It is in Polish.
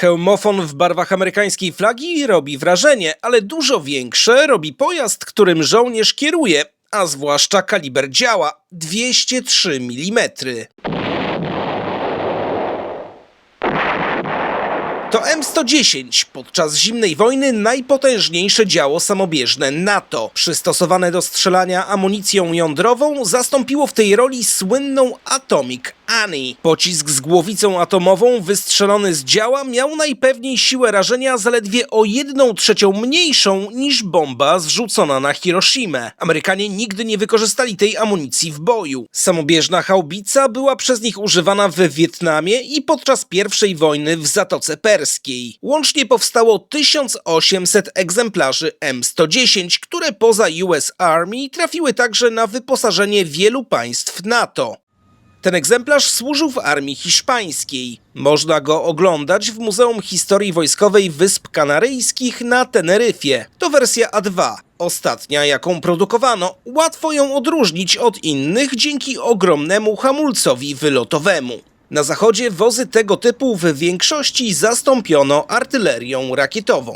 Hełmofon w barwach amerykańskiej flagi robi wrażenie, ale dużo większe robi pojazd, którym żołnierz kieruje, a zwłaszcza kaliber działa 203 mm. To M110, podczas zimnej wojny najpotężniejsze działo samobieżne NATO. Przystosowane do strzelania amunicją jądrową, zastąpiło w tej roli słynną Atomic Annie. Pocisk z głowicą atomową wystrzelony z działa miał najpewniej siłę rażenia zaledwie o jedną trzecią mniejszą niż bomba zrzucona na Hiroshimę. Amerykanie nigdy nie wykorzystali tej amunicji w boju. Samobieżna haubica była przez nich używana w Wietnamie i podczas I wojny w Zatoce Łącznie powstało 1800 egzemplarzy M110, które poza US Army trafiły także na wyposażenie wielu państw NATO. Ten egzemplarz służył w armii hiszpańskiej. Można go oglądać w Muzeum Historii Wojskowej Wysp Kanaryjskich na Teneryfie. To wersja A2, ostatnia jaką produkowano. Łatwo ją odróżnić od innych dzięki ogromnemu hamulcowi wylotowemu. Na zachodzie wozy tego typu w większości zastąpiono artylerią rakietową.